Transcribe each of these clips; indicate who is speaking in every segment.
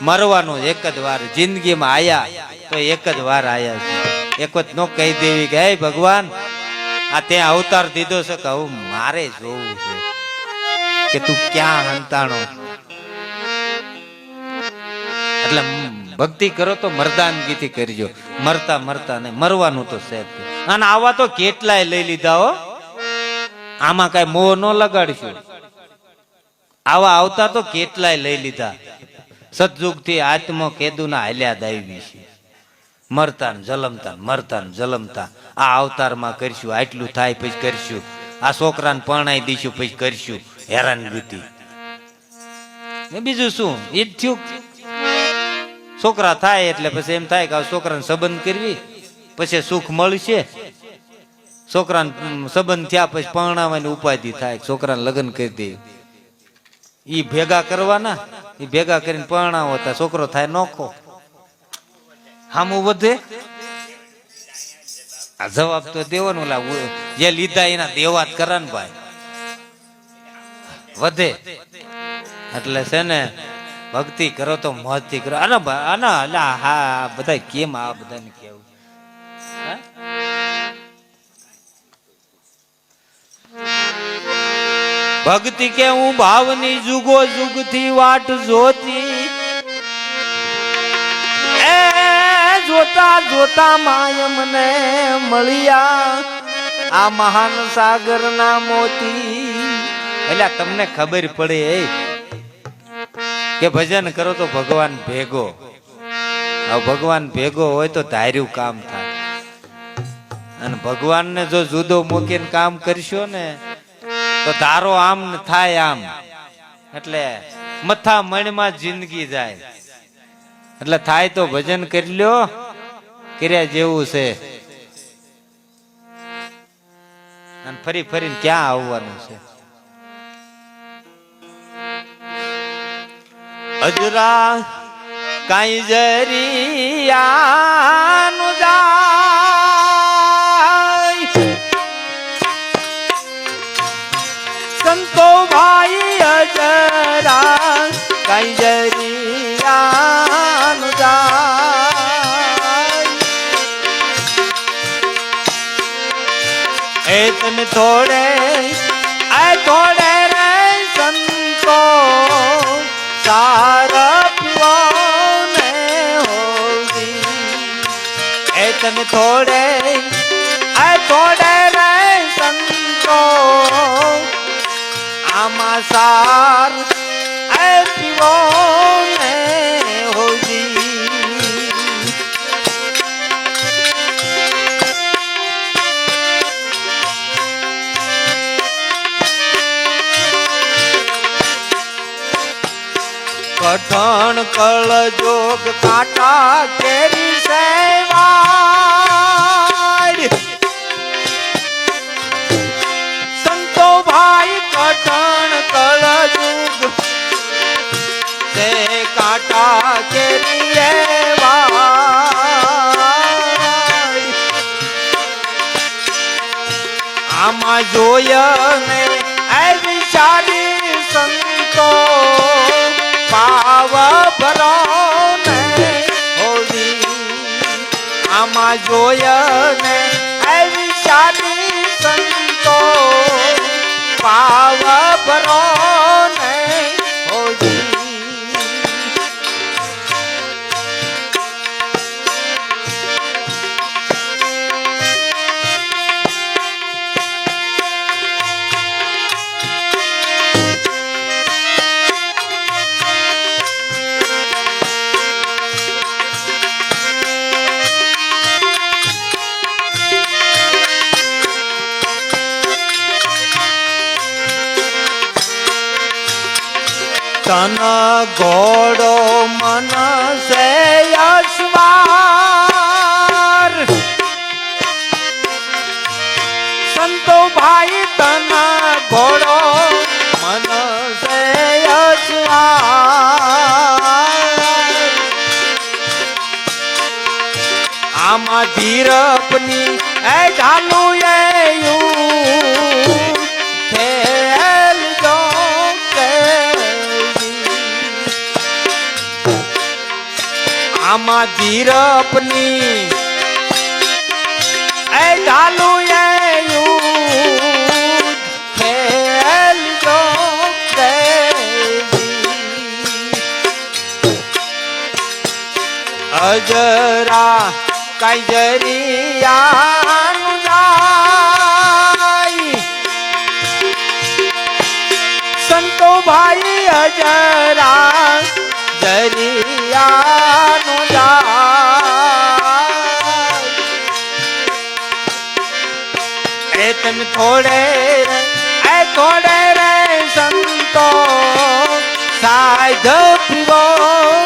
Speaker 1: મરવાનું એક જ વાર. જિંદગીમાં આયા તો એક જ વાર આયા છે. એક વખત નો કહી દેવી કે ભગવાન, આ તે અવતાર દીધો છે કે હવે મારે જોવું છે કે તું ક્યાં હંતાણો એટલે ભક્તિ કરો તો મરદાનગીથી કરજો. મરતા મરતા ને મરવાનું તો છે અને આવા તો કેટલાય લઈ લીધા હો. આમાં કઈ મોહ ન લગાડશું. આવા આવતા તો કેટલાય લઈ લીધા. સતયુગથી આત્મો કેદુના હાલ્યા દાવી છે. મરતા જલમતા મરતા જલમતા આ અવતારમાં કરશું, આટલું થાય પછી કરશું. આ છોકરાને પરણાઈ દઈશું પછી કરશું. હેરાન ગતિ. બીજું શું? એ જ થયું. છોકરા થાય એટલે પછી એમ થાય કે આ છોકરાને સંબંધ કરવી, પછી સુખ મળશે. છોકરાને સંબંધ થયા પછી પરણાવવાની ઉપાધિ થાય છોકરાને લગ્ન કરી દે. એ ભેગા કરવાના ભેગા કરીને પરણાવો તો છોકરો થાય નોખો. હામું વધે આ જવાબ તો દેવાનો લાગુ જે લીધા એના દેવા જ કરે ને ભાઈ. વધે. એટલે છે ને, ભક્તિ કરો તો મોજથી કરો. આના આના હા બધા કેમ આ બધાને કેવું? ભક્તિ કે હું ભાવની જુગો જુગથી વાટ જોતી. એ જોતા જોતા માય મને મળ્યા. આ મહાન સાગરના મોતી. એટલે તમને ખબર પડે કે ભજન કરો તો ભગવાન ભેગો. ભગવાન ભેગો હોય તો ધાર્યું કામ થાય. અને ભગવાનને જો જુદો મૂકીને કામ કરશો ને તો ધારો આમ થાય આમ. એટલે મથા મણમાં જિંદગી જાય. એટલે થાય તો ભજન કરી લ્યો, કર્યા જેવું છે. અને ફરી ફરીને ક્યાં આવવાનું છે? અજરા કાઈ જરિયાનું જાય એ તને થોડે આ થોડે રે સંતો. સારા પીવાને હોવી એ તન થોડે આ થોડે રે સંતો. આમાં સાર એ પીવાને કળ જોગ કાટા કેરી સેવાડ સંતો ભાઈ કટણ કળ જોગ તે કાટા કેરી એવાડ આમાં જોય આમાં જોય તન ઘોડો મન સે યશવાર. સંતો ભાઈ તન ઘોડો મન સે યશવાર. આમાં ધીરપની એ ઢાલુ એ આમાં ધીરપની એ ઢાલુ એ. અજરા કાંજરિયાનું સાધ પીવો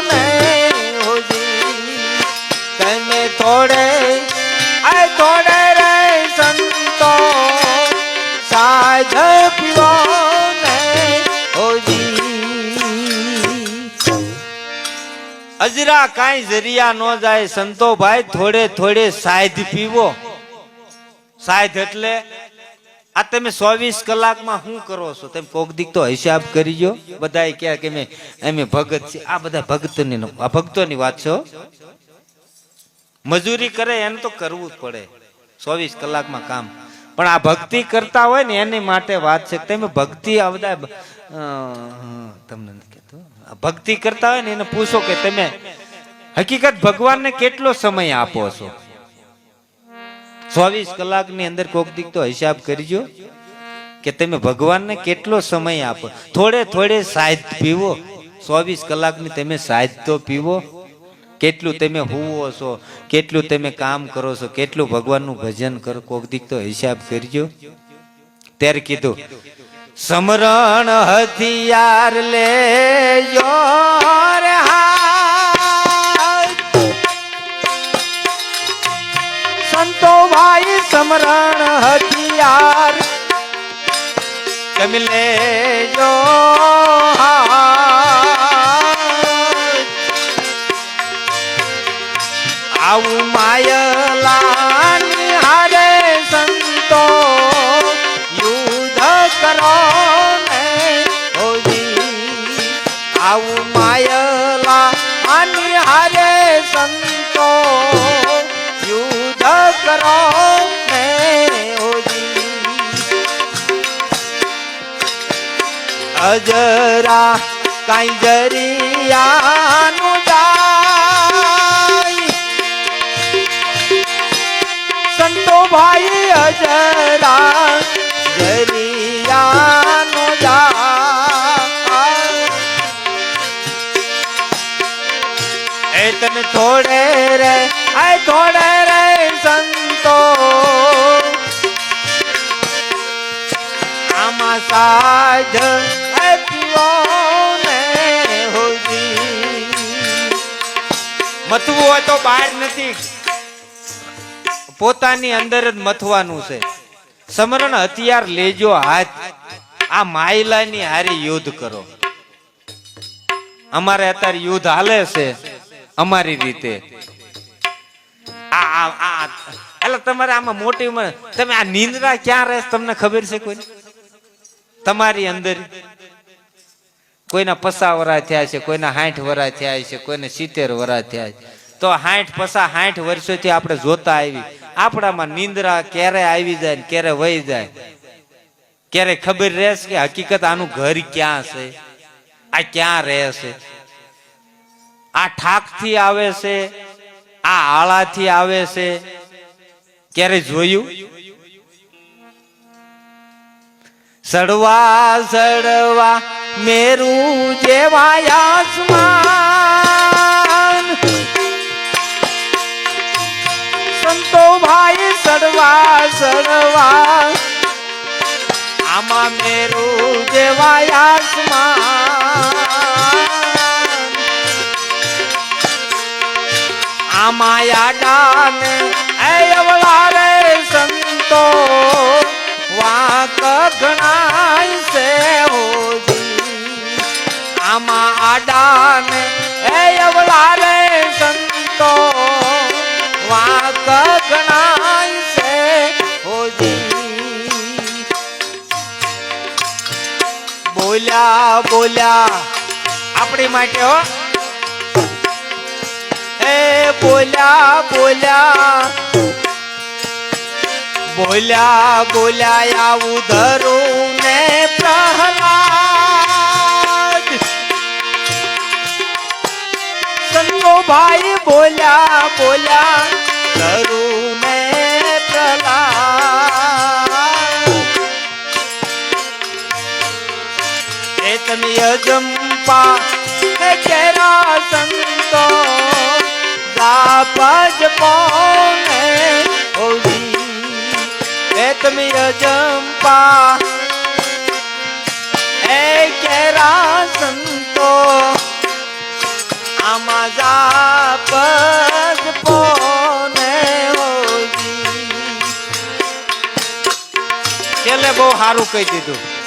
Speaker 1: ને હોજી. તમે થોડે એ થોડે રે સંતો. સાધ પીવો હોજી. અજરા કાંઈ જરિયા ન જાય. સંતો ભાઈ થોડે થોડે સાધ પીવો. સાધ એટલે આ તમે ચોવીસ કલાકમાં શું કરો છો? તમે કોક દીક તો હિસાબ કરીજો. બધા કહે કે મેં અમે ભગત છે આ બધા ભક્તની આ ભક્તોની વાત છો મજૂરી કરે એને તો કરવું જ પડે. ચોવીસ કલાકમાં કામ. પણ આ ભક્તિ કરતા હોય ને એની માટે વાત છે. તમે ભક્તિ આ બધા તમને નથી કહેતો? ભક્તિ કરતા હોય ને એને પૂછો કે તમે હકીકત ભગવાનને કેટલો સમય આપો છો? ચોવીસ કલાકની અંદર કોક દીક તો હિસાબ કરજો કે તમે ભગવાનને કેટલો સમય આપો. થોડે થોડે સાહિત પીવો. ચોવીસ કલાકની તમે સાહેબ તો પીવો. કેટલું તમે હુવો છો, કેટલું તમે કામ કરો છો, કેટલું ભગવાનનું ભજન કરો, કોક દીક તો હિસાબ કરજો. ત્યારે કીધું, સમરણ હથિયાર લે રે ભાઈ સમરણ હથિયાર તમે જો. આવું માયલાની અજરા કાંઈ જરિયાનું સંતો ભાઈ અજરા જરિયાનું એ તને થોડે રે આ થોડે રે સંતો. આમાં સાજ મથવું હોય તો બહાર નથી. પોતાની અંદર જ મથવાનું છે. સમરણ હથિયાર લેજો હાથ. આ માયલાની હારી યુદ્ધ કરો. અમારે અત્યારે યુદ્ધ હાલે છે અમારી રીતે. એટલે તમારે આમાં મોટી ઉંમર તમે આ નિંદ્રા ક્યાં રહે તમને ખબર છે કોઈ તમારી અંદર. કોઈના પસા વરા થયા છે, કોઈના હાઠ વરા થયા છે, કોઈને સિત્તેર વરા થયા છે. તો હાઠ પસા હાઠ વર્ષોથી આપણે જોતા આવી. આપણામાં નિંદ્રા ક્યારે આવી જાય ક્યારે વહી જાય? ક્યારે ખબર રહેશે કે હકીકત આનું ઘર ક્યાં છે? આ ક્યાં રહેશે આ ઠાકથી આવે છે? આ આળાથી આવે છે? ક્યારે જોયું? સડવા સડવા મેરું જેવા આસમાન. ભાઈ સડવા આમાં મેરું જેવા આસમાન આમાં આડાને એ અવળા રે સંતો વાંક ગણાય છે હોજી આમાં આડાને અવળા રે સંતો, વાંક બોલ્યા બોલ્યા. આપણી માટે હો. એ બોલ્યા બોલ્યા. બોલ્યા બોલ્યા, આવું ધરું ને પ્રહલાદ. સંતો ભાઈ બોલ્યા બોલ્યા, ધરું ને એ જંપા, હે કેરા સંતો જાપજ પોને ઓજી એ તમે અજંપા હે કેરા સંતો, આમાં જાપજ પોને ઓજી છેલ્લે બહુ સારું કહી દીધું.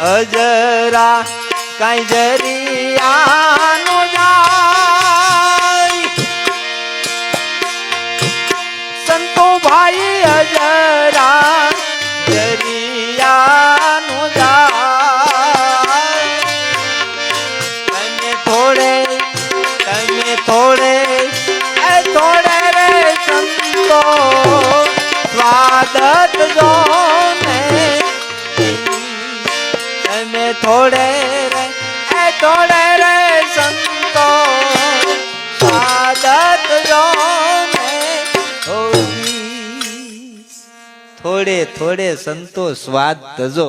Speaker 1: અજરા કઈ જરિયાનો જાય. સંતો ભાઈ અજરા જરિયાનો જાય. તમે થોડે તમે થોડે, એ થોડે રે સંતો સ્વાગત જો. થોડે રે એ થોડે રે સંતો. આદત થોડે થોડે સંતો સ્વાદ તજો